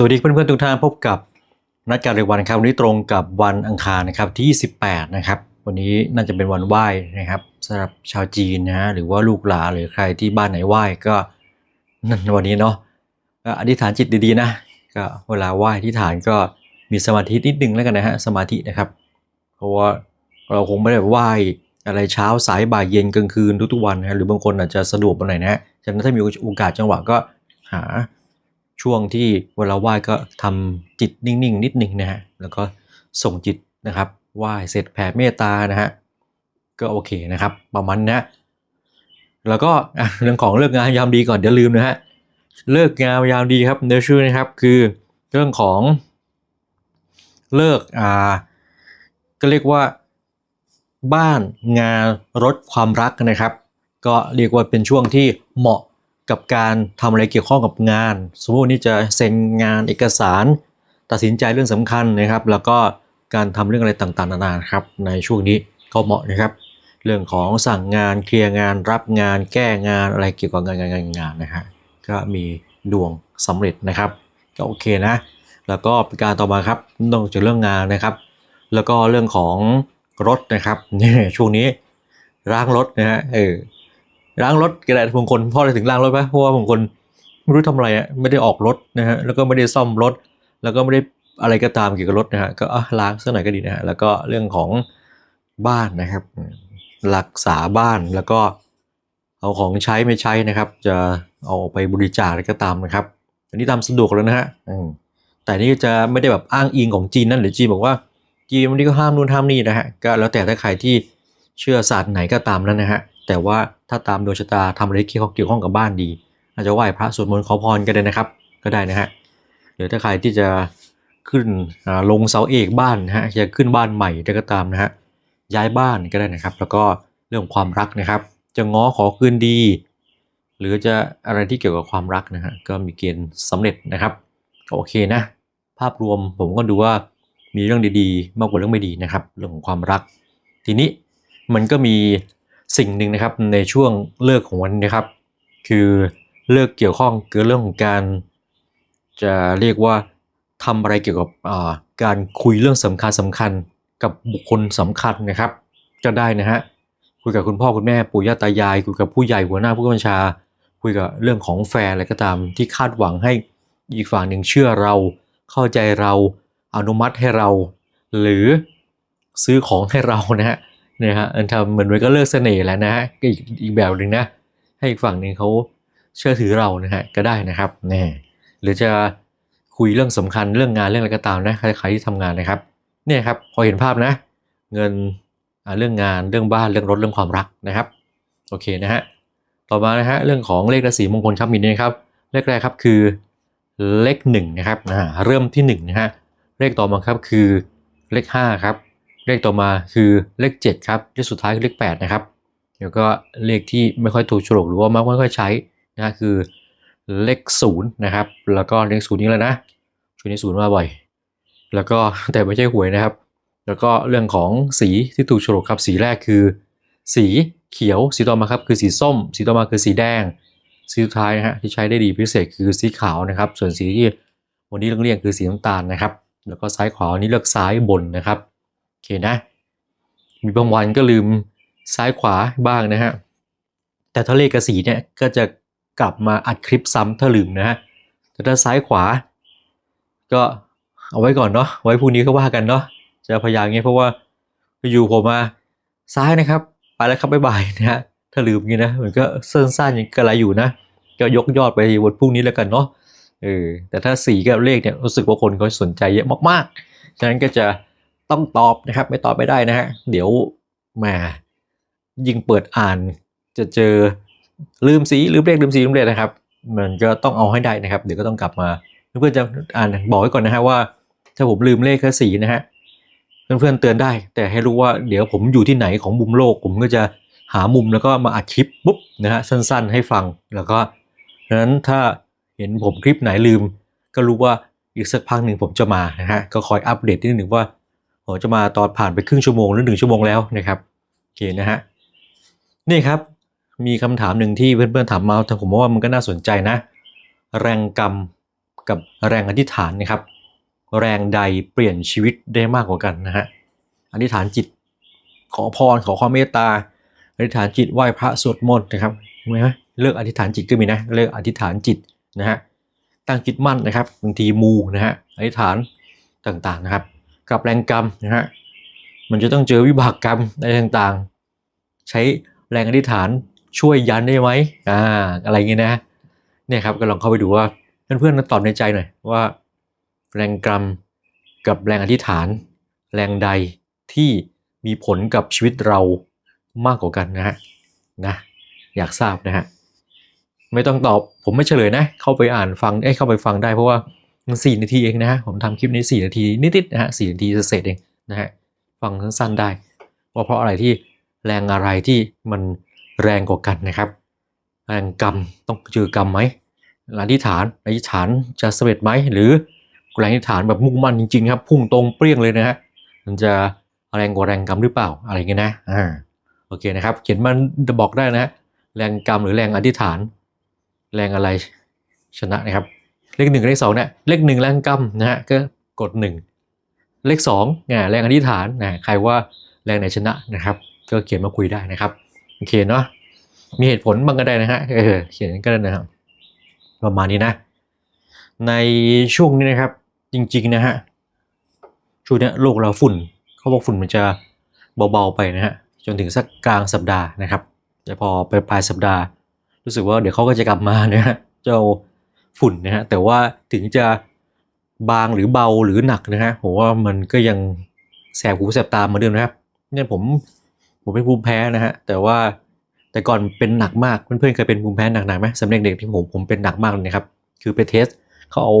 สวัสดีเพื่อนๆทุกท่านพบกับนัดการเรียนวันครับวันนี้ตรงกับวันอังคารนะครับที่ 28 นะครับ วันนี้น่าจะเป็นวันไหว้นะครับสำหรับชาวจีนนะฮะหรือว่าลูกหลานหรือใครที่บ้านไหนไหว้ก็นั่นวันนี้เนาะก็อธิษฐานจิตดีๆนะก็เวลาไหว้อธิษฐานก็มีสมาธินิดนึงแล้วกันนะฮะสมาธินะครับ เพราะว่าเราคงไม่ได้ไหว้อะไรเช้าสายบ่ายเย็นกลางคืนทุกๆวันนะหรือบางคนอาจจะสะดวกวันไหนนะฮะฉะนั้นถ้ามีโอกาสจังหวะก็หา ช่วงที่เวลาไหว้ก็ทำจิตนิ่งๆ นิดนึงนะฮะแล้วก็ส่งจิตนะครับไหว้เสร็จแผ่เมตตานะฮะก็โอเคนะครับ ประมาณนะแล้วก็เรื่องของเลิกงานยามดีก่อนเดี๋ยวลืมนะฮะเลิกงานยามดีครับเนื้อชื่อนะครับคือเรื่องของเลิกอ่าก็เรียกว่าบ้านงานรถความรักนะครับ ก็เรียกว่าเป็นช่วงที่เหมาะ กับการทำอะไรเกี่ยวข้องกับงาน สมมตินี่จะเซ็นงานเอกสาร ตัดสินใจเรื่องสำคัญนะครับ แล้วก็การทำเรื่องอะไรต่างๆนานาครับ ในช่วงนี้ก็เหมาะนะครับ เรื่องของสั่งงานเคลียร์งาน รับงาน แก้งานอะไรเกี่ยวกับงานงานงานงานนะฮะก็มีดวงสำเร็จนะครับก็โอเคนะ แล้วก็ประการต่อมาครับนอกจากเรื่องงานนะครับ แล้วก็เรื่องของรถนะครับเนี่ยช่วงนี้ล้างรถนะฮะเออ ล้างรถก็ได้บางคนพ่อเลยถึงล้างรถไหมเพราะว่าบางคนไม่รู้ทำอะไรอะไม่ได้ออกรถนะฮะแล้วก็ไม่ได้ซ่อมรถ แล้วก็ไม่ได้อะไรก็ตามเกี่ยวกับรถนะฮะก็อะล้างสักหน่อยก็ดีนะฮะแล้วก็เรื่องของบ้านนะครับ รักษาบ้านแล้วก็เอาของใช้ไม่ใช้นะครับ จะเอาไปบริจาคอะไรก็ตามนะครับ อันนี้ตามสะดวกแล้วนะฮะแต่นี่จะไม่ได้แบบอ้างอิงของจีนนั่นหรือจีนบอกว่าจีนวันนี้ก็ห้ามนู่นห้ามนี่นะฮะก็แล้วแต่ถ้าใครที่เชื่อศาสตร์ไหนก็ตามนั้นนะฮะ แต่ว่าถ้าตามดวงชะตาทำอะไรที่เกี่ยวข้องกับบ้านดี อาจจะไหว้พระสวดมนต์ขอพรก็ได้นะครับ ก็ได้นะฮะหรือถ้าใครที่จะขึ้นลงเสาเอกบ้านนะฮะจะขึ้นบ้านใหม่ได้ก็ตามนะฮะย้ายบ้านก็ได้นะครับ แล้วก็เรื่องความรักนะครับ จะง้อขอคืนดี หรือจะอะไรที่เกี่ยวกับความรักนะฮะก็มีเกณฑ์สำเร็จนะครับก็โอเคนะ ภาพรวมผมก็ดูว่ามีเรื่องดีๆ มากกว่าเรื่องไม่ดีนะครับ เรื่องของความรัก ทีนี้มันก็มี สิ่งหนึ่งนะครับในช่วงเลิกของวันนี้นะครับ คือเลิกเกี่ยวข้องกับเรื่องของการ จะเรียกว่าทำอะไรเกี่ยวกับการคุยเรื่องสำคัญสำคัญกับบุคคลสำคัญนะครับ ก็ได้นะฮะคุยกับคุณพ่อคุณแม่ปู่ย่าตายายคุยกับผู้ใหญ่หัวหน้าผู้บัญชา คุยกับเรื่องของแฟนอะไรก็ตามที่คาดหวังให้อีกฝั่งหนึ่งเชื่อเรา เข้าใจเราอนุมัติให้เรา หรือซื้อของให้เรานะฮะ นี่ยฮะอันทำเหมือนมันก็เลิกเสน่ห์แล้วนะฮะก็อีกอีกแบบหนึ่งนะ ให้อีกฝั่งหนึ่งเขาเชื่อถือเรานะฮะก็ได้นะครับแน่หรือจะคุยเรื่องสำคัญเรื่องงานเรื่องอะไรก็ตามนะใครที่ทำงานนะครับเนี่ยครับพอเห็นภาพนะ เงินเรื่องงานเรื่องบ้านเรื่องรถเรื่องความรักนะครับโอเคนะฮะต่อมานะฮะเรื่องของเลขราศีมงคลครับมีนี่ครับเลขแรกครับคือเลขหนึ่งนะครับอ่าเริ่มที่หนึ่งนะฮะเลขต่อมาครับคือเลขห้าครับ เลขต่อมาคือเลข 7 ครับเลขสุดท้ายคือเลข 8 นะครับแล้วก็เลขที่ไม่ค่อยถูกฉลกหรือว่ามักไม่ค่อยใช้นะคือเลข0นะครับ แล้วก็เลขศูนย์นี้แหละนะช่วงนี้ศูนย์มาบ่อย แล้วก็แต่ไม่ใช่หวยนะครับ แล้วก็เรื่องของสีที่ถูกฉลกครับสีแรกคือ สีเขียวสีต่อมาครับคือสีส้ม สีต่อมาคือสีแดง สีสุดท้ายนะฮะที่ใช้ได้ดีพิเศษคือสีขาวนะครับ ส่วนสีที่วันนี้เรียกคือสีน้ำตาลนะครับ แล้วก็ซ้ายขวาวันนี้เลือกซ้ายบนนะครับ โอเคนะ มีบางวันก็ลืมซ้ายขวาบ้างนะฮะ แต่ถ้าเลขกับสีเนี่ยก็จะกลับมาอัดคลิปซ้ำถ้าลืมนะฮะ แต่ถ้าซ้ายขวา ก็เอาไว้ก่อนเนาะ ไว้พรุ่งนี้ก็ว่ากันเนาะ จะพยายามเงี้ยเพราะว่าอยู่ผมมาซ้ายนะครับ ไปแล้วครับบ๊ายบายนะฮะ ถ้าลืมงี้นะมันก็สั้นๆอย่างกระไรอยู่นะ ก็ยกยอดไปวันพรุ่งนี้แล้วกันเนาะ เออ แต่ถ้าสีกับเลขเนี่ยรู้สึกว่าคนเขาสนใจเยอะมากๆ ฉะนั้นก็จะ ต้องตอบนะครับ ไม่ตอบไม่ได้นะฮะเดี๋ยวมายิงเปิดอ่านจะเจอลืมสีลืมเลขลืมสีลืมเลขนะครับ มันก็ต้องเอาให้ได้นะครับ เดี๋ยวก็ต้องกลับมาเพื่อนๆจะอ่านบอกไว้ก่อนนะฮะว่า ถ้าผมลืมเลขแค่สีนะฮะเพื่อนๆเตือนได้ แต่ให้รู้ว่าเดี๋ยวผมอยู่ที่ไหนของมุมโลก ผมก็จะหามุมแล้วก็มาอัดคลิปปุ๊บนะฮะสั้นๆ ให้ฟังแล้วก็ดังนั้นถ้าเห็นผมคลิปไหนลืม ก็รู้ว่าอีกสักพักหนึ่งผมจะมานะฮะก็คอยอัปเดตนิดหนึ่งว่า ผมจะมาตอนผ่านไปครึ่งชั่วโมงหรือหนึ่งชั่วโมงแล้วนะครับโอเคนะฮะนี่ครับมีคำถามหนึ่งที่เพื่อนๆถามมาแต่ผมว่ามันก็น่าสนใจนะ แรงกรรมกับแรงอธิษฐานนะครับ แรงใดเปลี่ยนชีวิตได้มากกว่ากันนะฮะอธิษฐานจิตขอพรขอความเมตตาอธิษฐานจิตไหว้พระสวดมนต์นะครับเห็นไหมเลิกอธิษฐานจิตก็มีนะเลิกอธิษฐานจิตนะฮะตั้งจิตมั่นนะครับบางทีมูนะฮะอธิษฐานต่างๆนะครับ กับแรงกรรมนะฮะมันจะต้องเจอวิบากกรรมอะไรต่างๆ ใช้แรงอธิษฐานช่วยยันได้ไหมอ่าอะไรเงี้ยนะเนี่ยครับก็ลองเข้าไปดูว่าเพื่อนๆตอบในใจหน่อยว่า แรงกรรมกับแรงอธิษฐาน แรงใดที่มีผลกับชีวิตเรามากกว่ากันนะฮะนะอยากทราบนะฮะไม่ต้องตอบผมไม่เฉลยนะ เข้าไปอ่านฟังเอ้เข้าไปฟังได้เพราะว่า สี่นาทีเองนะฮะผมทำคลิปนี้สี่นาทีนิดๆนะฮะสี่นาทีเสร็จเองนะฮะฟังสั้นๆได้ว่าเพราะอะไรที่แรงอะไรที่มันแรงกว่ากันนะครับแรงกรรมต้องเจอกรรมไหมอธิษฐานอธิษฐานจะสำเร็จไหมหรือแรงอธิษฐานแบบมุ่งมั่นจริงๆครับพุ่งตรงเปรี้ยงเลยนะฮะมันจะแรงกว่าแรงกรรมหรือเปล่าอะไรเงี้ยนะอ่าโอเคนะครับ เขียนมันบอกได้นะฮะแรงกรรมหรือแรงอธิษฐาน แรงอะไรชนะนะครับ เลขหนึ่งเลขสองเนี่ยเลขหนึ่งแรงกรรมนะฮะก็กดหนึ่งเลขสองเนี่ยแรงอธิษฐานนะใครว่าแรงไหนชนะนะครับ ก็เขียนมาคุยได้นะครับโอเคเนาะมีเหตุผลบ้างก็ได้นะฮะเออเขียนก็ได้นะครับ ประมาณนี้นะ ในช่วงนี้นะครับ จริงๆนะฮะช่วงเนี้ยโลกเราฝุ่นเขาบอกฝุ่นมันจะเบาๆไปนะฮะจนถึงสักกลางสัปดาห์นะครับแต่พอไปปลายสัปดาห์ รู้สึกว่าเดี๋ยวเขาก็จะกลับมานะฮะเจ้า ฝุ่นนะฮะแต่ว่าถึงจะบางหรือเบาหรือหนักนะฮะผมว่ามันก็ยังแสบหูแสบตาเหมือนเดิมนะครับเนี่ยผมผมเป็นภูมิแพ้นะฮะแต่ว่าแต่ก่อนเป็นหนักมากเพื่อนๆเคยเป็นภูมิแพ้หนักๆไหมสำหรับเด็กที่ผมผมเป็นหนักมากเลยนะครับคือไปเทสเขาเอา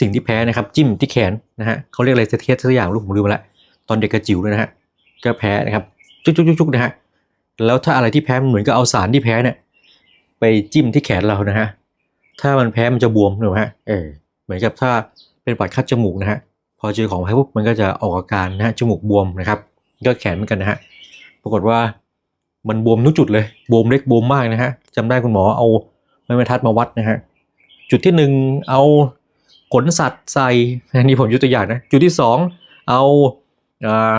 สิ่งที่แพ้นะครับจิ้มที่แขนนะฮะเขาเรียกอะไรเทสสักอย่างลูกผมลืมละตอนเด็กกระจิ๋วเลยนะฮะก็แพ้นะครับจุกๆๆๆนะฮะแล้วถ้าอะไรที่แพ้มันเหมือนกับเอาสารที่แพ้เนี่ยไปจิ้มที่แขนเรานะฮะ ถ้ามันแพ้มันจะบวมถูกไหมฮะเออเหมือนกับถ้าเป็นปัดคัดจมูกนะฮะพอเจอของแพ้ปุ๊บมันก็จะออกอาการนะฮะจมูกบวมนะครับ ก็แขนเหมือนกันนะฮะปรากฏว่ามันบวมทุกจุดเลยบวมเล็กบวมมากนะฮะจำได้คุณหมอเอาไม้บรรทัดมาวัดนะฮะจุดที่หนึ่งเอาขนสัตว์ใส่อันนี้ผมยกตัวอย่างนะจุดที่สองเอาอ่า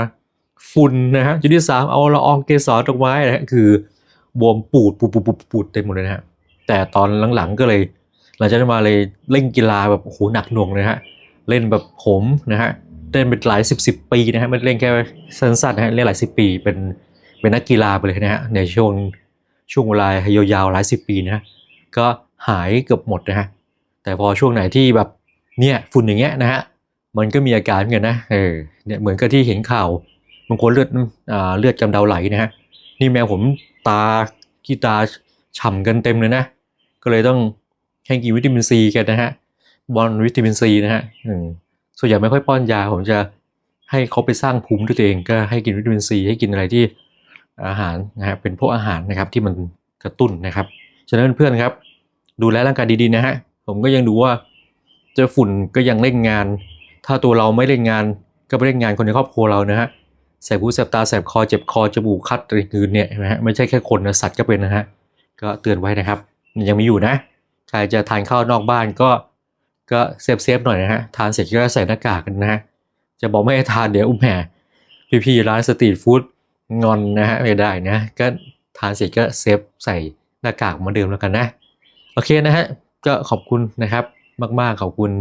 ฝุ่นนะฮะจุดที่สามเอาละอองเกสรดอกไม้นะฮะคือบวมปูดปูดปูดปูดปูดเต็มหมดเลยนะฮะแต่ตอนหลังๆก็เลย หลังจากนั้นมาเลยเล่นกีฬาแบบโหหนักหน่วงเลยฮะเล่นแบบผมนะฮะเล่นเป็นหลายสิบสิบปีนะฮะไม่ได้เล่นแค่สั้นๆนะฮะเล่นหลายสิบปีเป็นเป็นนักกีฬาไปเลยนะฮะในช่วงช่วงเวลายาวๆหลายสิบปีนะฮะก็หายเกือบหมดนะฮะแต่พอช่วงไหนที่แบบเนี่ยฝุ่นอย่างเงี้ยนะฮะมันก็มีอาการเหมือนกันนะเออเนี่ยเหมือนกับที่เห็นข่าวบางคนเลือดอ่าเลือดกำเดาไหลนะฮะนี่แมวผมตาขี้ตาฉ่ำกันเต็มเลยนะ ก็เลยต้อง ให้กินวิตามินซีกันนะฮะบอลวิตามินซีนะฮะอืมส่วนใหญ่ไม่ค่อยป้อนยาผมจะให้เขาไปสร้างภูมิด้วยตัวเองก็ให้กินวิตามินซีให้กินอะไรที่อาหารนะฮะเป็นพวกอาหารนะครับที่มันกระตุ้นนะครับฉะนั้นเพื่อนๆครับ ดูแลร่างกายดีๆนะฮะผมก็ยังดูว่าเจอฝุ่นก็ยังเล่นงาน ถ้าตัวเราไม่เล่นงานก็ไปเล่นงานคนในครอบครัวเรานะฮะแสบหูแสบตาแสบคอเจ็บคอจมูกคัดอะไรอื่นเนี่ยเห็นไหมฮะไม่ใช่แค่คนนะสัตว์ก็เป็นนะฮะก็เตือนไว้นะครับ ยังมีอยู่นะ ใครจะทานข้าวนอกบ้านก็ก็เซฟเซฟหน่อยนะฮะ ทานเสร็จก็ใส่หน้ากากกันนะฮะ จะบอกไม่ให้ทานเดี๋ยวอุ้มแห่พี่ๆร้านสตรีทฟู้ดงอนนะฮะไม่ได้นะ ก็ทานเสร็จก็เซฟใส่หน้ากากเหมือนเดิมแล้วกันนะ โอเคนะฮะ ก็ขอบคุณนะครับมาก ๆ ขอบคุณ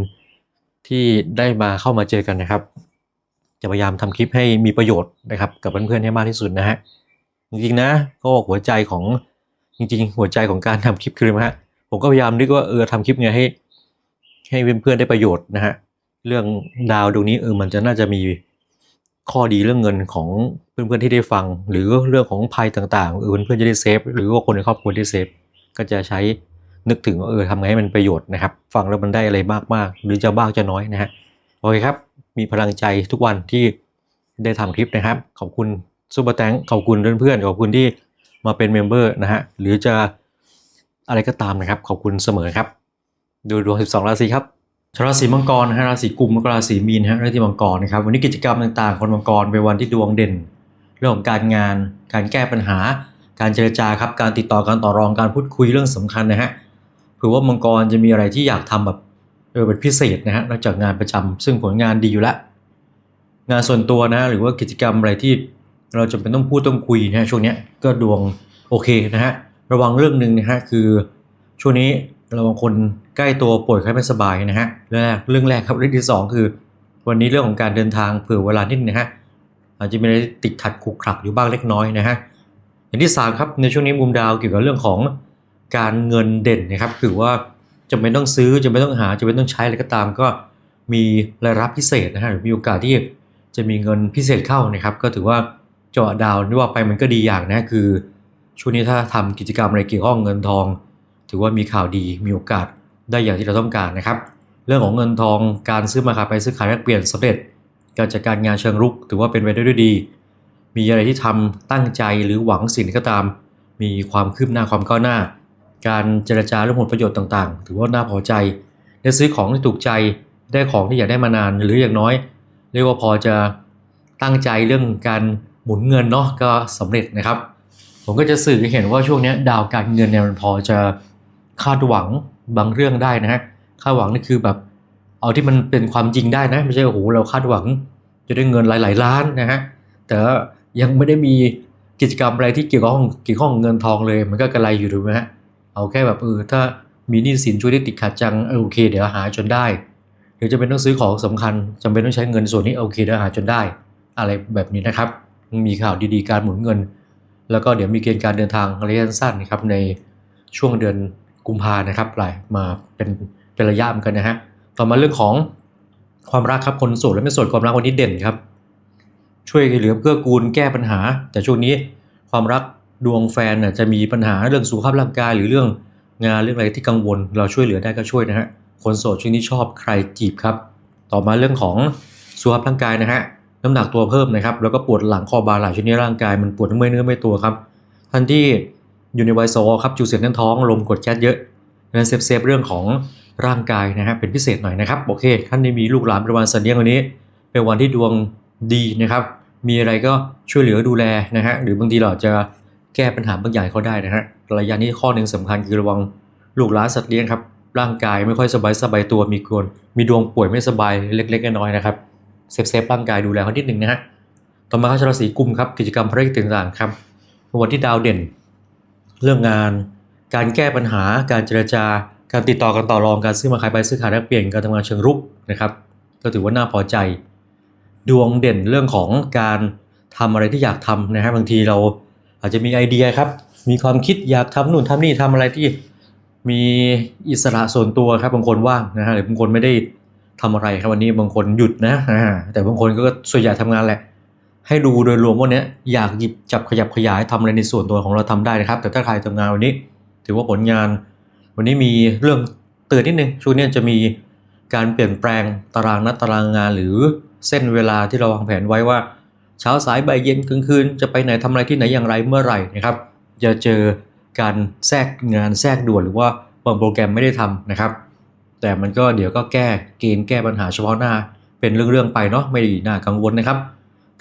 ที่ได้มาเข้ามาเจอกันนะครับ จะพยายามทำคลิปให้มีประโยชน์นะครับ กับเพื่อนๆให้มากที่สุดนะฮะ จริงๆนะก็หัวใจของจริง ๆ หัวใจของการทำคลิปคืออะไรฮะ ผมก็พยายามนึกว่าเออทำคลิปไงให้ ให้เพื่อนๆได้ประโยชน์นะฮะเรื่องดาวดวงนี้เออมันจะน่าจะมีข้อดีเรื่องเงินของเพื่อนๆที่ได้ฟัง หรือเรื่องของภัยต่างๆเออเพื่อนๆจะได้เซฟหรือว่าคนในครอบครัวได้เซฟก็จะใช้นึกถึงว่าเออทำไงให้มันประโยชน์นะครับ ฟังแล้วมันได้อะไรมากๆ หรือจะบ้างจะน้อยนะฮะโอเคครับ มีพลังใจทุกวันที่ได้ทำคลิปนะครับ ขอบคุณซูเปอร์แตงขอบคุณเพื่อนๆขอบคุณที่มาเป็นเมมเบอร์นะฮะหรือจะ อะไรก็ตามนะครับ ขอบคุณเสมอครับ ดูดวง 12 ราศีครับชาวราศีมังกรนะฮะราศีกุมแล้วก็ราศีมีนนะฮะราศีมังกรนะครับวันนี้กิจกรรมต่างๆ คนมังกรเป็นวันที่ดวงเด่น เรื่องของการงาน การแก้ปัญหา การเจรจาครับการติดต่อการต่อรองการพูดคุยเรื่องสำคัญนะฮะเผื่อว่ามังกรจะมีอะไรที่อยากทำแบบเออเป็นพิเศษนะฮะนอกจากงานประจำซึ่งผลงานดีอยู่แล้วงานส่วนตัวนะหรือว่ากิจกรรมอะไรที่เราจำเป็นต้องพูดต้องคุยนะฮะช่วงนี้ก็ดวงโอเคนะฮะ ระวังเรื่องหนึ่งนะฮะคือช่วงนี้เราบางคนใกล้ตัวป่วยไข้ไม่สบายนะฮะเรื่องแรกเรื่องแรกครับเรื่องที่สองคือ วันนี้เรื่องของการเดินทางเผื่อเวลานิดนะฮะอาจจะมีอะไรติดขัดขรุกขักอยู่บ้างเล็กน้อยนะฮะอย่างที่สามครับในช่วงนี้มุมดาวเกี่ยวกับเรื่องของการเงินเด่นนะครับคือว่าจำเป็นต้องซื้อจำเป็นต้องหาจำเป็นต้องใช้อะไรก็ตามก็มีรายรับพิเศษนะฮะหรือมีโอกาสที่จะมีเงินพิเศษเข้านะครับ ก็ถือว่าเจาะดาวนี่ว่าไปมันก็ดีอย่างนะคือ ช่วงนี้ถ้าทำกิจกรรมอะไรเกี่ยวข้องเงินทอง ถือว่ามีข่าวดีมีโอกาสได้อย่างที่เราต้องการนะครับ เรื่องของเงินทองการซื้อมาขายไปซื้อขายแลกเปลี่ยนสำเร็จ การจัดการงานเชิงรุก ถือว่าเป็นไปได้ด้วยดี มีอะไรที่ทำตั้งใจหรือหวังสิ่งก็ตาม มีความคืบหน้าความก้าวหน้า การเจรจาเรื่องผลประโยชน์ต่างๆ ถือว่าน่าพอใจได้ซื้อของที่ถูกใจได้ของที่อยากได้มานานหรืออย่างน้อย เรียกว่าพอจะตั้งใจเรื่องการหมุนเงินเนาะก็สำเร็จนะครับ ผมก็จะสื่อเห็นว่าช่วงนี้ดาวการเงินเนี่ยมันพอจะคาดหวังบางเรื่องได้นะฮะคาดหวังนี่คือแบบเอาที่มันเป็นความจริงได้นะ ไม่ใช่โอ้โหเราคาดหวัง จะได้เงินหลาย ๆ ล้านนะฮะแต่ยังไม่ได้มีกิจกรรมอะไรที่เกี่ยวข้องเกี่ยวข้องกับเงินทองเลย มันก็กระไรอยู่ถูกไหมฮะเอาแค่แบบเออถ้ามีหนี้สินช่วยได้ติดขัดจังเออโอเค เดี๋ยวหาจนได้หรือจะเป็นต้องซื้อของสำคัญจำเป็นต้องใช้เงินส่วนนี้โอเคเดี๋ยวหาจนได้ อะไรแบบนี้นะครับ มีข่าวดีๆการหมุนเงิน แล้วก็เดี๋ยวมีเกณฑ์การเดินทางระยะสั้นนะครับในช่วงเดือนกุมภานะครับไหลมาเป็นเป็นระยะเหมือนกันนะฮะต่อมาเรื่องของความรักครับคนโสดและไม่โสดความรักวันนี้เด่นครับ ช่วยเหลือเกื้อกูลแก้ปัญหา แต่ช่วงนี้ความรักดวงแฟนน่ะจะมีปัญหาเรื่องสุขภาพร่างกายหรือเรื่องงานเรื่องอะไรที่กังวล เราช่วยเหลือได้ก็ช่วยนะฮะคนโสดช่วงนี้ชอบใครจีบครับ ต่อมาเรื่องของสุขภาพร่างกายนะฮะ น้ำหนักตัวเพิ่มนะครับ แล้วก็ปวดหลังคอบ่าไหล่ช่วงนี้ร่างกายมันปวดทั้งเมื่อยเนื้อเมื่อยตัวครับท่านที่อยู่ในวัยโซครับจูเสียงแน่นท้องลมกดแก๊สเยอะนั้นเซฟเซฟเรื่องของร่างกายนะฮะเป็นพิเศษหน่อยนะครับโอเค ท่านที่มีลูกหลานป็นวันสันเลี้ยงวันนี้ เป็นวันที่ดวงดีนะครับ มีอะไรก็ช่วยเหลือดูแลนะฮะหรือบางทีเราจะแก้ปัญหาบางอย่างเขาได้นะฮะระยะนี้ข้อหนึ่งสำคัญคือระวังลูกหลานสัตว์เลี้ยงครับร่างกายไม่ค่อยสบายสบายตัวมีกวนมีดวงป่วยไม่สบายเล็กๆน้อยๆนะครับ เซฟเซฟร่างกายดูแลเขานิดหนึ่งนะฮะ ต่อมาข้าราศีกุมครับ กิจกรรมภารกิจต่างๆครับวันที่ดาวเด่น เรื่องงาน การแก้ปัญหา การเจรจา การติดต่อกันต่อรอง การซื้อมาขายไปซื้อขายแลกเปลี่ยน การทำงานเชิงรุกนะครับ ก็ถือว่าน่าพอใจ ดวงเด่นเรื่องของการทำอะไรที่อยากทำนะฮะ บางทีเราอาจจะมีไอเดียครับ มีความคิดอยากทำนู่นทำนี่ทำอะไรที่มีอิสระส่วนตัวครับบางคนว่างนะฮะหรือบางคนไม่ได้ ทำอะไรครับวันนี้บางคนหยุดนะแต่บางคนก็ส่วนใหญ่ทำงานแหละ ให้ดูโดยรวมว่าเนี้ยอยากหยิบจับขยับขยายทำอะไรในส่วนตัวของเราทำได้นะครับ แต่ถ้าใครทำงานวันนี้ ถือว่าผลงาน วันนี้มีเรื่องเตือนนิดนึงช่วงนี้จะมีการเปลี่ยนแปลงตารางนัดตารางงานหรือเส้นเวลาที่เราวางแผนไว้ว่า เช้าสายบ่ายเย็นกลางคืนจะไปไหนทำอะไรที่ไหนอย่างไรเมื่อไหร่นะครับจะเจอการแทรกงานแทรกด่วนหรือว่าบางโปรแกรมไม่ได้ทำนะครับ แต่มันก็เดี๋ยวก็แก้เกณฑ์แก้ปัญหาเฉพาะหน้า เป็นเรื่องๆไปเนาะไม่น่ากังวลนะครับ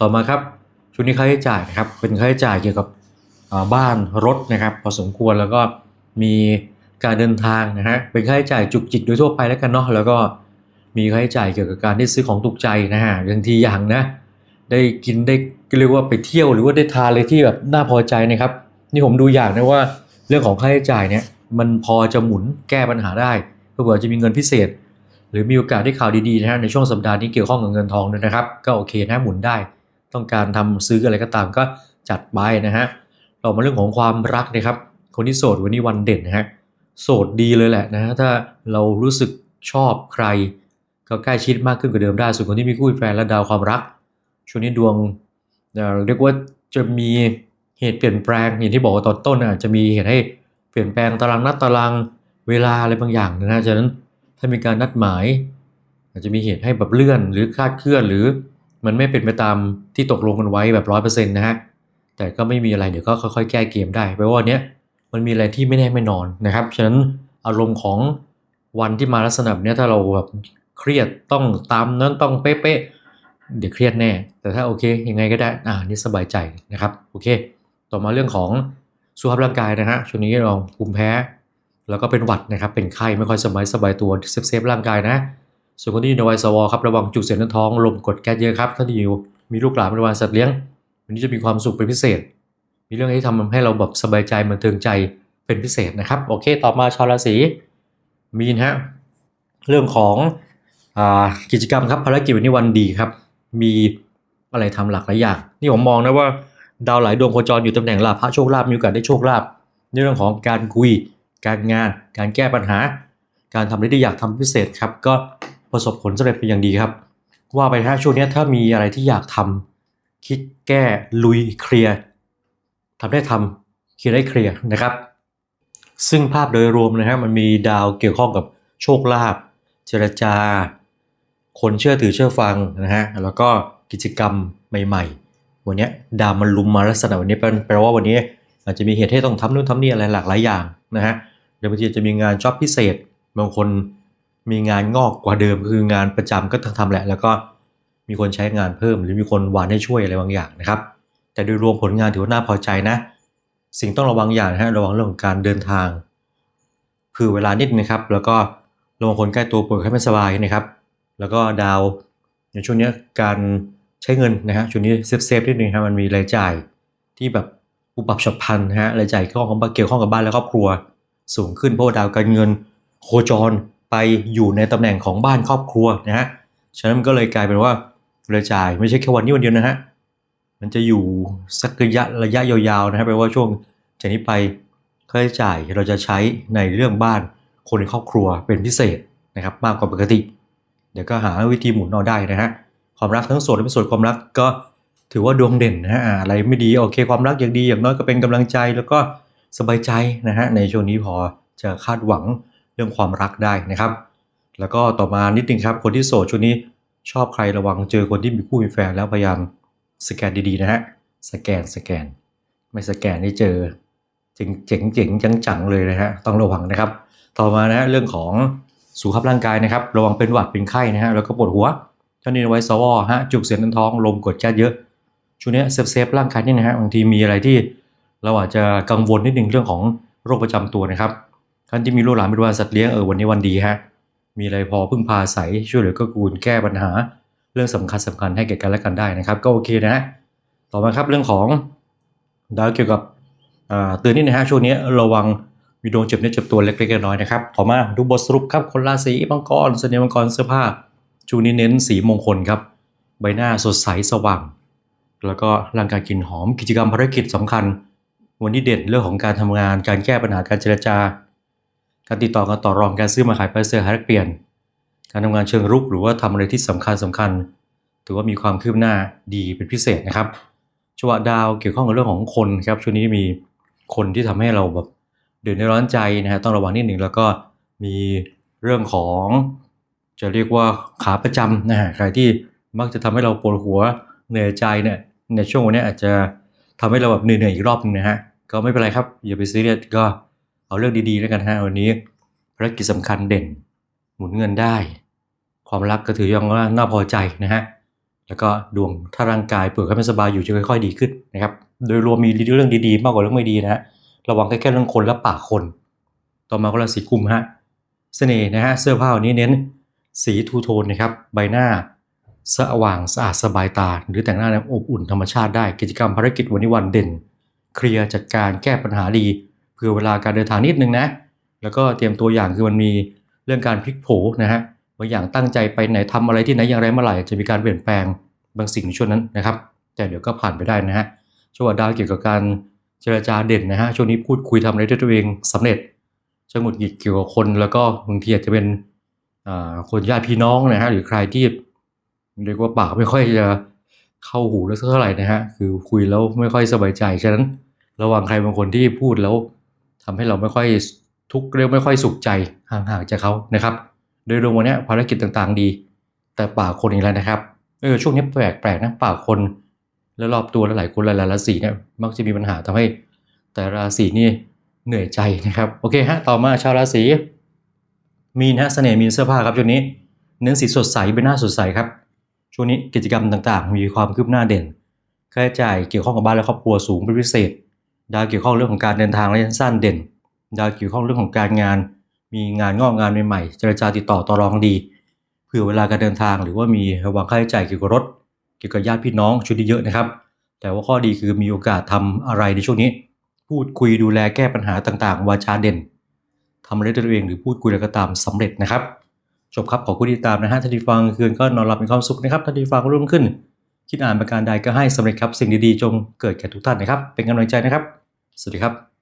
ต่อมาครับช่วงนี้ค่าใช้จ่ายนะครับเป็นค่าใช้จ่ายเกี่ยวกับบ้านรถนะครับ พอสมควรแล้วก็มีการเดินทางนะฮะเป็นค่าใช้จ่ายจุกจิกโดยทั่วไปแล้วกันเนาะแล้วก็มีค่าใช้จ่ายเกี่ยวกับการที่ซื้อของถูกใจนะฮะบางทีอย่างนะ ได้กินได้เรียกว่าไปเที่ยวหรือว่าได้ทานอะไรที่แบบน่าพอใจนะครับ นี่ผมดูอย่างนะว่าเรื่องของค่าใช้จ่ายเนี่ยมันพอจะหมุนแก้ปัญหาได้ เพื่อจะมีเงินพิเศษ หรือมีโอกาสได้ข่าวดีๆนะฮะในช่วงสัปดาห์นี้เกี่ยวข้องกับเงินทองด้วยนะครับ ก็โอเคนะหมุนได้ ต้องการทำซื้ออะไรก็ตามก็จัดไปนะฮะเรามาเรื่องของความรักนะครับ คนที่โสดวันนี้วันเด่นนะฮะโสดดีเลยแหละนะฮะถ้าเรารู้สึกชอบใคร ก็ใกล้ชิดมากขึ้นกว่าเดิมได้ ส่วนคนที่มีคู่แฟนและดาวความรัก ช่วงนี้ดวงเรียกว่าจะมีเหตุเปลี่ยนแปลงอย่างที่บอกตอนต้นอาจจะมีเหตุให้เปลี่ยนแปลงตารางนัดตาราง เวลาอะไรบางอย่างนะฮะฉะนั้นถ้ามีการนัดหมาย อาจจะมีเหตุให้แบบเลื่อนหรือคลาดเคลื่อนหรือมันไม่เป็นไปตามที่ตกลงกันไว้แบบร้อยเปอร์เซ็นต์นะฮะแต่ก็ไม่มีอะไรเดี๋ยวก็ค่อยๆ แก้เกมได้แปลว่าเนี้ยมันมีอะไรที่ไม่แน่ไม่นอนนะครับฉะนั้นอารมณ์ของวันที่มาลักษณะเนี้ยถ้าเราแบบเครียดต้องตามนั้นต้องเป๊ะๆเดี๋ยวเครียดแน่ แต่ถ้าโอเคยังไงก็ได้อ่านี่สบายใจนะครับโอเค ต่อมาเรื่องของสุขภาพร่างกายนะฮะช่วงนี้เราภูมิแพ้ แล้วก็เป็นหวัดนะครับ เป็นไข้ไม่ค่อยสบายสบายตัวเซฟเซฟร่างกายนะ ส่วนคนที่อยู่ในวัยสวครับระวังจุกเสียดในท้องลมกดแก๊สเยอะครับถ้าที่อยู่มีลูกหลานเป็นวันสัตว์เลี้ยง วันนี้จะมีความสุขเป็นพิเศษ มีเรื่องที่ทำให้เราแบบสบายใจบันเทิงใจเป็นพิเศษนะครับ โอเค ต่อมาชาวราศีมีนฮะเรื่องของอกิจกรรมครับภารกิจวันนี้วันดีครับ มีอะไรทำหลากหลายอย่างนี่ผมมองนะว่าดาวหลายดวงโคจรอยู่ตำแหน่งลาภะโชคลาภมีโอกาสได้โชคลาภในเรื่องของการคุย การงาน การแก้ปัญหา การทำอะไรที่อยากทำพิเศษครับ ก็ประสบผลสำเร็จเป็นอย่างดีครับ ว่าไปถ้าช่วงนี้ถ้ามีอะไรที่อยากทำคิดแก้ลุยเคลียร์ทำได้ทำเคลียร์ได้เคลียร์นะครับ ซึ่งภาพโดยรวมนะฮะมันมีดาวเกี่ยวข้องกับโชคลาภเจรจา คนเชื่อถือเชื่อฟังนะฮะแล้วก็กิจกรรมใหม่ ๆ วันนี้ดาวมันลุมมาลักษณะวันนี้แปลว่าวันนี้อาจจะมีเหตุให้ต้องทำนู่นทำนี่อะไรหลากหลายอย่างนะฮะ เดี๋ยวบางทีจะมีงานจ็อบพิเศษ บางคนมีงานงอกกว่าเดิม คืองานประจำก็ต้องทำแหละ แล้วก็มีคนใช้งานเพิ่ม หรือมีคนวานให้ช่วยอะไรบางอย่างนะครับ แต่โดยรวมผลงานถือว่าน่าพอใจนะ สิ่งต้องระวังอย่างนะฮะระวังเรื่องของการเดินทางคือเวลานิดนะครับ แล้วก็ระวังคนใกล้ตัวป่วยไข้ไม่สบายนะครับ แล้วก็ดาวในช่วงนี้การใช้เงินนะฮะช่วงนี้เซฟเซฟนิดนึงครับมันมีรายจ่ายที่แบบอุบับฉับพลันนะฮะรายจ่ายเกี่ยวข้องกับเกี่ยวข้องกับบ้านและครอบครัว สูงขึ้นเพราะดาวการเงินโคจรไปอยู่ในตำแหน่งของบ้านครอบครัวนะฮะ ฉะนั้นก็เลยกลายเป็นว่ารายจ่ายไม่ใช่แค่วันนี้วันเดียวนะฮะ มันจะอยู่สักระยะระยะยาวๆนะฮะแปลว่าช่วงจากนี้ไปค่าใช้จ่ายเราจะใช้ในเรื่องบ้านคนในครอบครัวเป็นพิเศษนะครับมากกว่าปกติ เดี๋ยวก็หาวิธีหมุนเอาได้นะฮะความรักทั้งโสดและไม่โสดความรักก็ถือว่าดวงเด่นนะฮะอ่าอะไรไม่ดีโอเค ความรักอย่างดีอย่างน้อยก็เป็นกำลังใจแล้วก็ สบายใจนะฮะในช่วงนี้พอจะคาดหวังเรื่องความรักได้นะครับ แล้วก็ต่อมานิดนึงครับคนที่โสดช่วงนี้ชอบใครระวังเจอคนที่มีคู่มีแฟนแล้วพยายามสแกนดีๆนะฮะสแกนสแกน ไม่สแกนนี่เจอเจ๋งเจ๋งเจ๋งจังจังๆเลยนะฮะต้องระวังนะครับ ต่อมานะฮะเรื่องของสุขภาพร่างกายนะครับ ระวังเป็นหวัดเป็นไข้นะฮะแล้วก็ปวดหัวเจ้านี่ไว้สวอฮะจุกเสียนท้องลมกดแก๊สเยอะช่วงนี้เซฟเซฟร่างกายนี่นะฮะบางทีมีอะไรที่ เราอาจจะกังวลนิดนึงเรื่องของโรคประจำตัวนะครับ ท่านที่มีลูกหลานเป็นวันสัตว์เลี้ยงเออวันนี้วันดีฮะ มีอะไรพอพึ่งพาอาศัยช่วยเหลือก็กูลแก้ปัญหา เรื่องสำคัญสำคัญให้แก่กันและกันได้นะครับ ก็โอเคนะฮะต่อมาครับเรื่องของดาวเกี่ยวกับอ่าเตือนนิดนะฮะช่วงนี้ระวังมีดวงเจ็บเนื้อเจ็บตัวเล็กๆน้อยๆนะครับ ต่อมาดูบทสรุปครับคนราศีมังกรเสน่ห์มังกรเสื้อผ้าช่วงนี้เน้นสีมงคลครับ ใบหน้าสดใสสว่าง แล้วก็ร่างกายกลิ่นหอมกิจกรรมภารกิจสำคัญ วันที่เด่นเรื่องของการทำงาน การแก้ปัญหาการเจรจา การติดต่อการต่อรองการซื้อมาขายไปเสื้อหาแลกเปลี่ยน การทำงานเชิงรุกหรือว่าทำอะไรที่สำคัญสำคัญ ถือว่ามีความคืบหน้าดีเป็นพิเศษนะครับจังหวะดาวเกี่ยวข้องกับเรื่องของคนครับช่วงนี้มีคนที่ทำให้เราแบบเดือดร้อนใจนะฮะต้องระวังนิดหนึ่งแล้วก็มีเรื่องของจะเรียกว่าขาประจำนะฮะใครที่มักจะทำให้เราปวดหัวเหนื่อยใจเนี่ยในช่วงวันนี้อาจจะ ทำให้เราแบบเหนื่อยๆอีกรอบนึงนะฮะ ก็ไม่เป็นไรครับ อย่าไปซีเรียสก็เอาเรื่องดีๆแล้วกันฮะวันนี้ภารกิจสำคัญเด่น หมุนเงินได้ ความรักก็ถือยังว่าน่าพอใจนะฮะแล้วก็ดวงถ้าร่างกายเปลือกไม่สบายอยู่จะค่อยๆดีขึ้นนะครับโดยรวมมีเรื่องดีๆ มากกว่าเรื่องไม่ดีนะฮะระวังแค่แค่เรื่องคนและปากคน ต่อมาก็ราศีกุมฮะเสน่ห์นะฮะเสื้อผ้าวันนี้เน้นสีทูโทนนะครับใบหน้า สว่างสะอาดสบายตา หรือแต่งหน้าแบบอบอุ่นธรรมชาติได้กิจกรรมภารกิจวันนี้วันเด่น เคลียร์จัดการแก้ปัญหาดีเพื่อเวลาการเดินทางนิดนึงนะ แล้วก็เตรียมตัวอย่างคือมันมีเรื่องการพลิกโผนะฮะบางอย่างตั้งใจไปไหนทำอะไรที่ไหนอย่างไรเมื่อไหร่จะมีการเปลี่ยนแปลงบางสิ่งในช่วงนั้นนะครับ แต่เดี๋ยวก็ผ่านไปได้นะฮะช่วงดาวเกี่ยวกับการเจรจาเด่นนะฮะช่วงนี้พูดคุยทำอะไรด้วยตัวเองสำเร็จจะหงุดหงิดเกี่ยวกับคน แล้วก็บางทีอาจจะเป็นคนญาติพี่น้องนะฮะหรือใครที่ เรียกว่าปากไม่ค่อยจะเข้าหูแล้วสักเท่าไหร่นะฮะ คือคุยแล้วไม่ค่อยสบายใจ ฉะนั้น ระวังใครบางคนที่พูดแล้วทำให้เราไม่ค่อยทุกข์เรียกไม่ค่อยสุขใจห่างๆจากเขานะครับ โดยรวมวันนี้ภารกิจต่างๆดี แต่ปากคนอีกแล้วนะครับ เออช่วงนี้แปลกๆนะปากคน แล้วรอบตัวหลายๆคนหลายๆราศีเนี่ยมักจะมีปัญหาทำให้ แต่ราศีนี่เหนื่อยใจนะครับ โอเคฮะต่อมาชาวราศีมีนฮะเสน่ห์มีนเสื้อผ้าครับช่วงนี้เนื้อสีสดใสเป็นหน้าสดใสครับ ช่วงนี้กิจกรรมต่างๆ มีความคืบหน้าเด่น ค่าใช้จ่ายเกี่ยวข้องกับบ้านและครอบครัวสูงเป็นพิเศษ ดาวเกี่ยวข้องเรื่องของการเดินทางระยะสั้นเด่น ดาวเกี่ยวข้องเรื่องของการงาน มีงานงอกงานใหม่ๆ เจรจาติดต่อต่อรองดี เผื่อเวลาการเดินทางหรือว่ามีระวังค่าใช้จ่ายเกี่ยวกับรถ เกี่ยวกับญาติพี่น้องชุดเยอะนะครับ แต่ว่าข้อดีคือมีโอกาสทำอะไรในช่วงนี้ พูดคุยดูแลแก้ปัญหาต่างๆ วาจาเด่นทำอะไรด้วยตัวเองหรือพูดคุยอะไรก็ตามสำเร็จนะครับ จบครับขอบคุณที่ติดตามนะฮะท่าที่ฟังคืนก็นอนหลับมีความสุขนะครับท่าที่ฟังรุ่งขึ้น คิดอ่านประการใดก็ให้สำเร็จครับสิ่งดีๆจงเกิดแก่ทุกท่านนะครับ เป็นกำลังใจนะครับ สวัสดีครับ